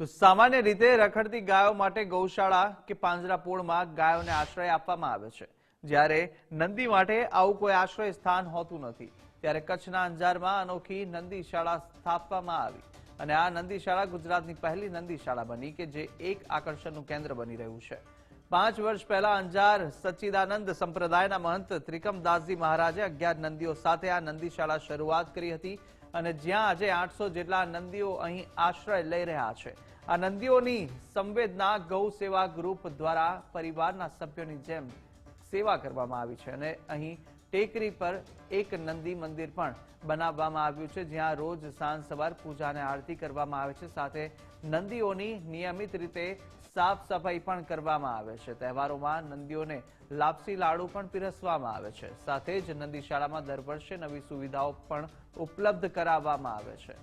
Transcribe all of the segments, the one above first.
તો સામાન્ય રીતે રખડતી ગાયો માટે ગૌશાળા કે પાંજરાપોળમાં ગાયોને આશ્રય આપવામાં આવે છે. જ્યારે નંદી માટે આવું કોઈ આશ્રય સ્થાન હોતું નથી, ત્યારે કચ્છના અંજારમાં અનોખી નંદી શાળા સ્થાપવામાં આવી અને આ નંદી શાળા ગુજરાતની પહેલી નંદી શાળા બની કે જે એક આકર્ષણનું કેન્દ્ર બની રહ્યું છે. પાંચ વર્ષ પહેલા અંજાર સચ્ચિદાનંદ સંપ્રદાયના મહંત ત્રિકમદાસજી મહારાજે અગિયાર નંદીઓ સાથે આ નંદી શાળા શરૂઆત કરી હતી અને જ્યાં આજે આઠસો જેટલા નંદીઓ અહીં આશ્રય લઈ રહ્યા છે. આ નંદીઓની સંવેદના ગૌ સેવા ગ્રુપ દ્વારા પરિવારના સભ્યોની જેમ સેવા કરવામાં આવી છે અને અહીં ટેકરી પર એક નંદી મંદિર પણ બનાવવામાં આવ્યું છે, જ્યાં રોજ સાંજ સવાર પૂજા અને આરતી કરવામાં આવે છે. સાથે નંદીઓની નિયમિત રીતે સાફ સફાઈ પણ કરવામાં આવે છે. તહેવારોમાં નંદીઓને લાપસી લાડુ પણ પીરસવામાં આવે છે. સાથે જ નંદીશાળામાં દર વર્ષે નવી સુવિધાઓ પણ ઉપલબ્ધ કરાવવામાં આવે છે.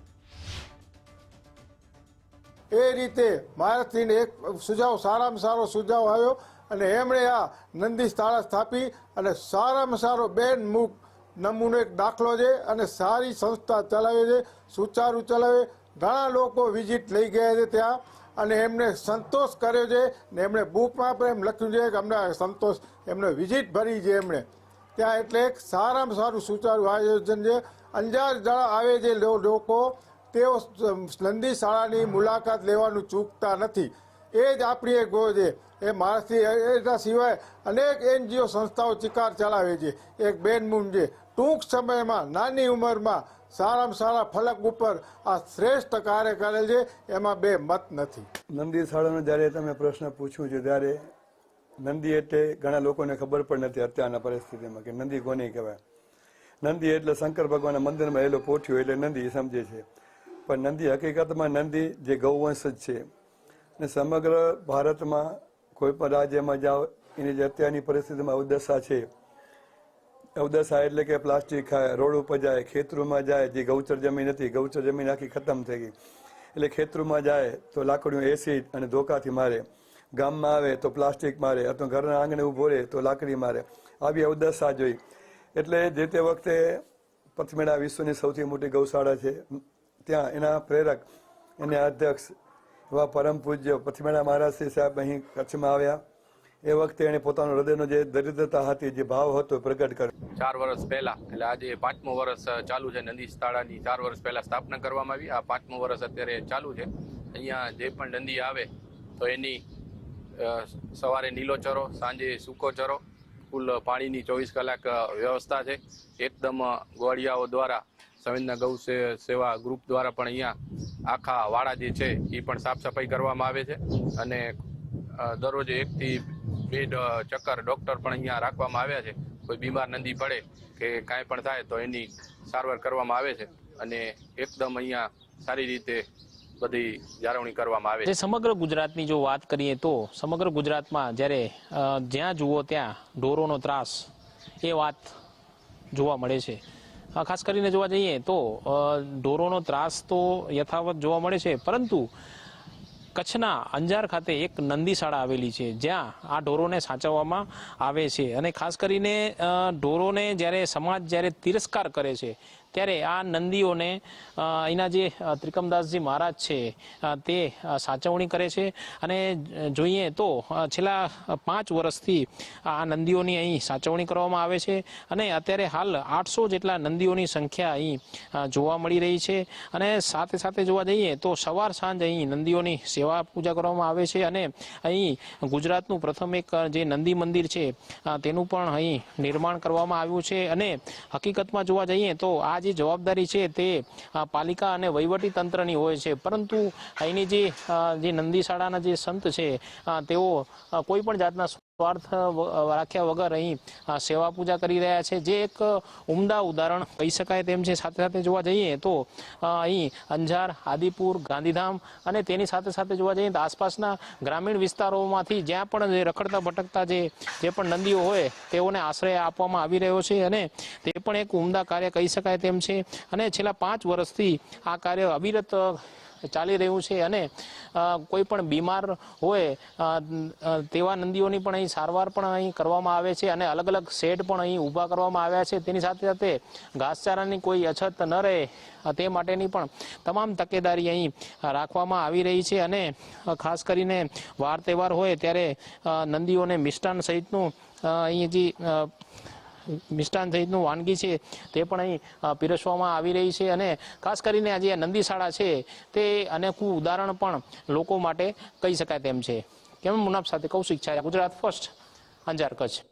એ રીતે મારાથી એક સુઝાવ સારામાં સારો સુઝાવ આવ્યો. અને એમણે આ નંદી શાળા સ્થાપી અને સારામાં સારો બેન મુખ નમૂનો એક દાખલો છે અને સારી સંસ્થા ચલાવે છે, સુચારુ ચલાવે. ઘણા લોકો વિઝિટ લઈ ગયા છે ત્યાં અને એમને સંતોષ કર્યો છે ને એમણે બુકમાં પણ એમ લખ્યું છે કે અમને સંતોષ, એમને વિઝિટ ભરી છે એમણે. ત્યાં એટલે એક સારામાં સારું સુચારું આયોજન છે. અંજાર જણા આવે છે લોકો. તેઓ નંદી શાળાની મુલાકાત લેવાનું ચૂકતા નથી. એ જ આપણી એક ગોળ છે. એ મારાથી એના સિવાય અનેક એનજીઓ સંસ્થાઓ ચિકાર ચલાવે છે. એક બેન મૂન છે. ટૂંક સમયમાં, નાની ઉંમરમાં સારામાં સારા ફલક ઉપર આ શ્રેષ્ઠ કાર્ય કરેલ છે. એમાં બે મત નથી. નંદી શાળાનો જ્યારે તમે પ્રશ્ન પૂછ્યું છે, ત્યારે નંદી એટલે ઘણા લોકોને ખબર પણ નથી અત્યારના પરિસ્થિતિમાં કે નંદી કોને કહેવાય. નંદી એટલે શંકર ભગવાનના મંદિરમાં એલો પોઠ્યો એટલે નંદી સમજે છે. પણ નંદી હકીકતમાં નંદી જે ગૌવંશ જ છે. અને સમગ્ર ભારતમાં કોઈ પણ રાજ્યમાં જાઓ, એની જે અત્યારની પરિસ્થિતિમાં અવદશા છે, અવદશા એટલે કે પ્લાસ્ટિક ખાય, રોડ ઉપર જાય, ખેતરોમાં જાય, જે ગૌચર જમીન હતી, ગૌચર જમીન આખી ખતમ થઈ ગઈ. એટલે ખેતરોમાં જાય તો લાકડીઓ એસિડ અને ધોકાથી મારે. ગામમાં આવે તો પ્લાસ્ટિક મારે અથવા ઘરના આંગણે ઊભો રહે તો લાકડી મારે. આવી અવદશા જોઈ. એટલે જે તે વખતે પથમેળા વિશ્વની સૌથી મોટી ગૌશાળા છે, ત્યાં એના પ્રેરક, એના અધ્યક્ષ એવા પરમ પૂજ્ય પથમેળા મહારાજ સાહેબ અહીં કચ્છમાં આવ્યા. એ વખતે એને પોતાનો હૃદયનો જે દરિદ્રતા હતી, જે ભાવ હતો પ્રગટ કર્યો. ચાર વર્ષ પહેલા, એટલે આજે પાંચમું વર્ષ ચાલુ છે નંદી તાળાની ચાર વર્ષ પહેલા સ્થાપના કરવામાં આવી. આ પાંચમું વર્ષ અત્યારે ચાલુ છે. અહીંયા જે પણ નંદી આવે, તો એની સવારે નીલો ચરો, સાંજે સૂકો ચરો કુલ પાણીની ચોવીસ કલાક વ્યવસ્થા છે. એકદમ ગોળિયાઓ દ્વારા, સંવેદના ગૌ સેવા ગ્રુપ દ્વારા પણ અહીંયા આખા વાડા જે છે એ પણ સાફ સફાઈ કરવામાં આવે છે. અને દરરોજ એકથી બે ચક્કર ડૉક્ટર પણ અહીંયા રાખવામાં આવ્યા છે. કોઈ બીમાર નંદી પડે કે કાંઈ પણ થાય તો એની સારવાર કરવામાં આવે છે. અને એકદમ અહીંયા સારી રીતે બધી જાળવણી કરવામાં આવે છે સમગ્ર ગુજરાતની જો વાત કરીએ તો, સમગ્ર ગુજરાતમાં જ્યારે જ્યાં જુઓ ત્યાં ઢોરોનો ત્રાસ, એ વાત જોવા મળે છે. ખાસ કરીને જોવા જઈએ તો ઢોરોનો ત્રાસ તો યથાવત જોવા મળે છે, પરંતુ કચ્છના અંજાર ખાતે એક નંદી શાળા આવેલી છે, જ્યાં આ ઢોરોને સાચવવામાં આવે છે. અને ખાસ કરીને ઢોરોને જ્યારે સમાજ જ્યારે તિરસ્કાર કરે છે ત્યારે આ નંદીઓને અહીંના જે ત્રિકમદાસજી મહારાજ છે તે સાચવણી કરે છે. અને જોઈએ તો છેલ્લા પાંચ વર્ષથી આ નંદીઓની અહીં સાચવણી કરવામાં આવે છે. અને અત્યારે હાલ આઠસો જેટલા નંદીઓની સંખ્યા અહીં જોવા મળી રહી છે. અને સાથે સાથે જોવા જઈએ તો સવાર સાંજ અહીં નંદીઓની સેવા પૂજા કરવામાં આવે છે. અને અહીં ગુજરાતનું પ્રથમ એક જે નંદી મંદિર છે તેનું પણ અહીં નિર્માણ કરવામાં આવ્યું છે. અને હકીકતમાં જોવા જઈએ તો આ જે જવાબદારી છે તે પાલિકા અને વહીવટી તંત્રની હોય છે. પરંતુ અહીંની જે જે નંદી શાળાના જે સંત છે તેઓ કોઈ પણ જાતના સ્વાર્થ રાખ્યા વગર અહીં સેવા પૂજા કરી રહ્યા છે. જે એક ઉમદા ઉદાહરણ કહી શકાય તેમ છે. સાથે સાથે જોવા જઈએ તો અહીં અંજાર, આદિપુર, ગાંધીધામ અને તેની સાથે સાથે જોવા જઈએ તો આસપાસના ગ્રામીણ વિસ્તારોમાંથી જ્યાં પણ જે રખડતા ભટકતા જે જે પણ નદીઓ હોય, તેઓને આશ્રય આપવામાં આવી રહ્યો છે અને તે પણ એક ઉમદા કાર્ય કહી શકાય તેમ છે. અને છેલ્લા પાંચ વર્ષથી આ કાર્ય અવિરત ચાલી રહ્યું છે અને કોઈ પણ બીમાર હોય તેવા નંદીઓની પણ અહીં સારવાર પણ અહીં કરવામાં આવે છે અને અલગ અલગ શેડ પણ અહીં ઊભા કરવામાં આવ્યા છે. તેની સાથે સાથે ઘાસચારાની કોઈ અછત ન રહે તે માટેની પણ તમામ તકેદારી અહીં રાખવામાં આવી રહી છે અને ખાસ કરીને વાર તહેવાર હોય ત્યારે નંદીઓને મિષ્ટાન સહિતનું અહીં જે મિષ્ટાન સહિતનું વાનગી છે તે પણ અહીં પીરસવામાં આવી રહી છે અને ખાસ કરીને આ નંદીશાળા છે તે અનેકું ઉદાહરણ પણ લોકો માટે કહી શકાય તેમ છે. કેમ મુનાફ સાથે કૌશિક છે ગુજરાત ફર્સ્ટ, અંજાર કચ્છ.